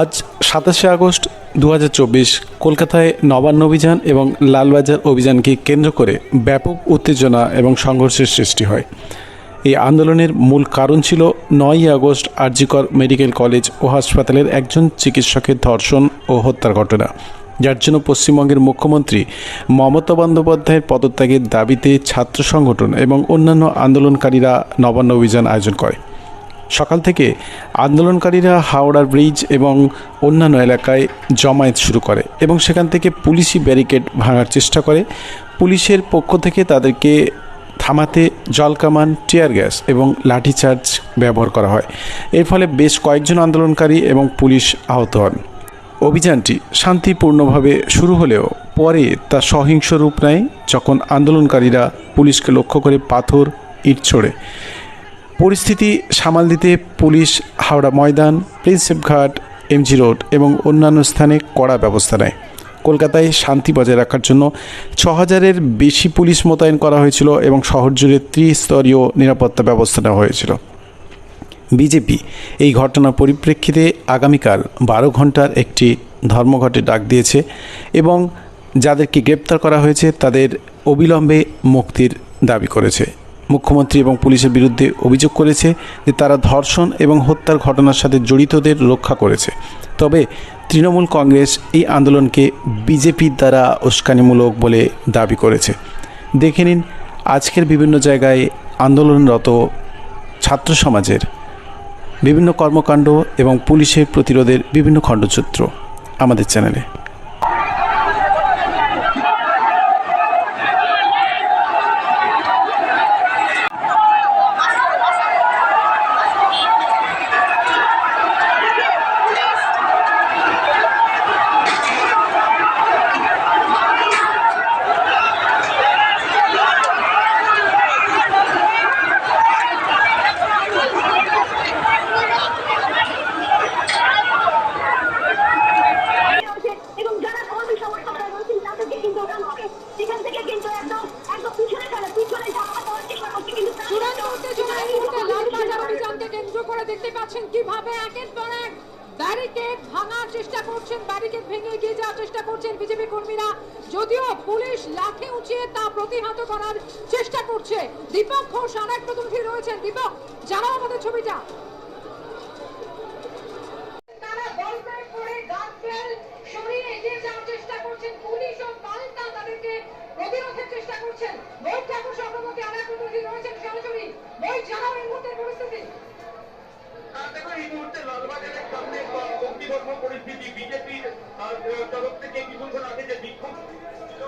আজ সাতাশে আগস্ট দু হাজার চব্বিশ, কলকাতায় নবান্ন অভিযান এবং লালবাজার অভিযানকে কেন্দ্র করে ব্যাপক উত্তেজনা এবং সংঘর্ষের সৃষ্টি হয়। এই আন্দোলনের মূল কারণ ছিল নয়ই আগস্ট আরজিকর মেডিকেল কলেজ ও হাসপাতালের একজন চিকিৎসকের ধর্ষণ ও হত্যার ঘটনা। যার জন্য পশ্চিমবঙ্গের মুখ্যমন্ত্রী মমতা বন্দ্যোপাধ্যায়ের পদত্যাগের দাবিতে ছাত্র সংগঠন এবং অন্যান্য আন্দোলনকারীরা নবান্ন অভিযান আয়োজন করে। সকাল থেকে আন্দোলনকারীরা হাওড়া ব্রিজ এবং অন্যান্য এলাকায় জমায়েত শুরু করে এবং সেখান থেকে পুলিশি ব্যারিকেড ভাঙার চেষ্টা করে। পুলিশের পক্ষ থেকে তাদেরকে থামাতে জলকামান টিয়ার গ্যাস এবং লাঠিচার্জ ব্যবহার করা হয়। এর ফলে বেশ কয়েকজন আন্দোলনকারী এবং পুলিশ আহত হন। অভিযানটি শান্তিপূর্ণভাবে শুরু হলেও পরে তা সহিংস রূপ নেয় যখন আন্দোলনকারীরা পুলিশকে লক্ষ্য করে পাথর, ইট ছোড়ে। পরিস্থিতি সামাল দিতে police Howrah Maidan Prinsep ghat MG road এবং অন্যান্য স্থানে কড়া ব্যবস্থা নেয়। কলকাতায় শান্তি বজায় রাখার জন্য ছ হাজারের বেশি পুলিশ মোতায়েন করা হয়েছিল এবং শহর জুড়ে ত্রিস্তরীয় নিরাপত্তা ব্যবস্থা নেওয়া হয়েছিল। বিজেপি এই ঘটনার পরিপ্রেক্ষিতে আগামীকাল বারো ঘণ্টার একটি ধর্মঘটে ডাক দিয়েছে এবং যাদেরকে গ্রেপ্তার করা হয়েছে তাদের অবিলম্বে মুক্তির দাবি করেছে। মুখ্যমন্ত্রী এবং পুলিশের বিরুদ্ধে অভিযোগ করেছে যে তারা ধর্ষণ এবং হত্যার ঘটনার সাথে জড়িতদের রক্ষা করেছে। তবে তৃণমূল কংগ্রেস এই আন্দোলনকে বিজেপির দ্বারা উস্কানিমূলক বলে দাবি করেছে। দেখে নিন আজকের বিভিন্ন জায়গায় আন্দোলনরত ছাত্র সমাজের বিভিন্ন কর্মকাণ্ড এবং পুলিশের প্রতিরোধের বিভিন্ন খণ্ডচিত্র আমাদের চ্যানেলে এবং যারা স্বাভাবিক সমস্যাটা রয়েছেন তাদেরকে কিন্তু ওঠানো হবে সেখান থেকে কিন্তু একদম একদম পিছনে ফেলে পিছনে ধাক্কা দেওয়ার চেষ্টা করছে কিন্তু তারা চূড়ান্ত কিন্তু- উত্তেজনা এই মুহূর্তে লালবাজার অভিযানকে কেন্দ্র করে দেখতে পাচ্ছেন কীভাবে একের পর এক ব্যারিকেড ভাঙার চেষ্টা করছেন ব্যারিকেড ভেঙে এগিয়ে যাওয়ার চেষ্টা করছেন বিজেপি কর্মীরা, যদিও পুলিশ লাঠি উঁচিয়ে তা প্রতিহত করার চেষ্টা করছে। দীপক ঘোষ আর এক প্রতিনিধি রয়েছেন। দীপক, জানাও আমাদের ছবিটা তারা বলপ্যাক করে গার্ডরেল সরিয়ে এগিয়ে যাওয়ার চেষ্টা করছেন পুলিশ ও পাল্টা তাদেরকে প্রতিরোধের চেষ্টা করছেন বই ঠাকুর সভাপতি আর এক প্রতিনিধি রয়েছেন সরাসরি বই জানাও এই মুহূর্তের পরিস্থিতি দেখো এই মুহূর্তে লালবাজারের সামনে ভক্তিবর্ম পরিস্থিতি বিজেপির তরফ থেকে কিছুক্ষণ আগে যে বিক্ষোভ ছিল,